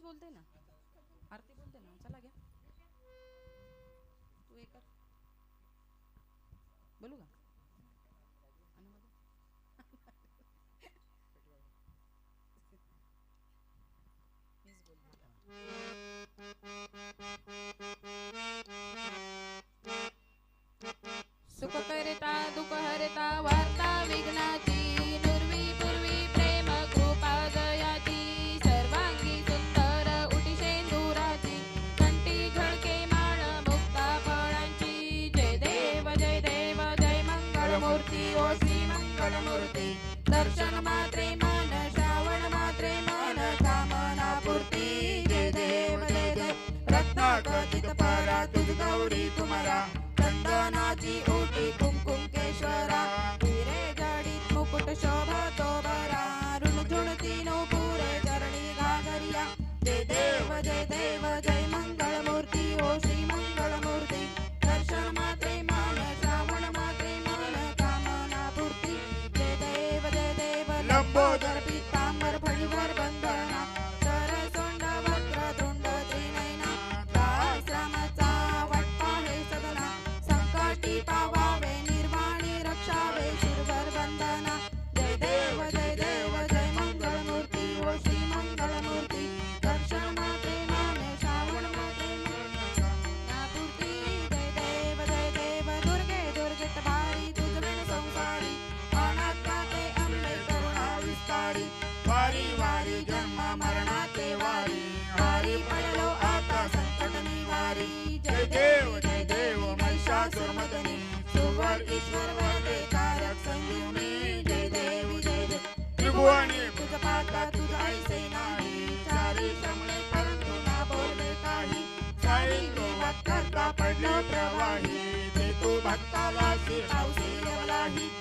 मीच बोलते ना. आरती बोलते ना. चला घ्या. मूर्ती ओ श्री मंगळमूर्ती दर्शन मात्रे मन श्रावण मात्रे मन कामना पूर्ती. जय देव जय देव. रत्नाकचित परा तुझ गौरी कुमारा. चंदनाची ओटी देव वारी वारी जन्म मरणाचे वारी. वारी पडलो आता संकट निवारी जय देव जय देव महिषासुरमर्दिनी सुवर ईश्वर वरदे कारक संजीवनी. जय देवी जय देव. त्रिभुवनी. तुझ पाता तुझ ऐसे नाही. चारी शमणे परंतु ना बोले काही. साई गोवात करता पडलो प्रवाही. ते तू भक्ताला शिरावशी लवलाही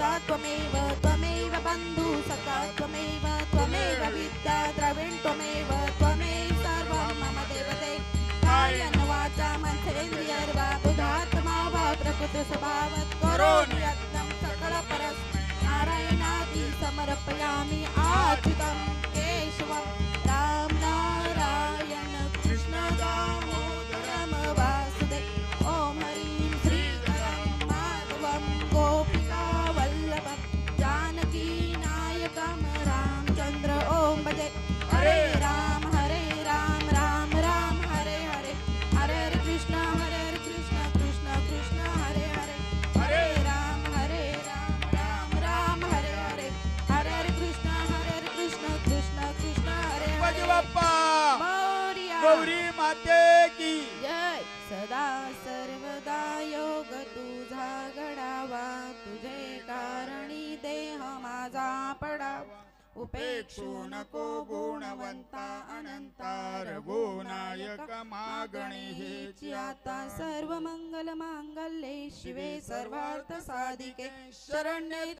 माता त्वमेव त्वमेव बन्धु सखा त्वमेव त्वमेव विद्या द्रविण त्वमेव त्वमेव सर्वं मम देवते। कायन वाचा मन्थेन्द्रियर्वा बुधात्मा वा प्रकृति गौरी माते की। जय सदा सर्वदा योग तुझा घडावा तुझे कारणी देह माझा पडावा. उपेक्षू नको गुणवंता अनंता रघुनायक मागणी हेची आता सर्व मंगल मांगल्ये शिवे सर्वार्थ साधिके शरण्ये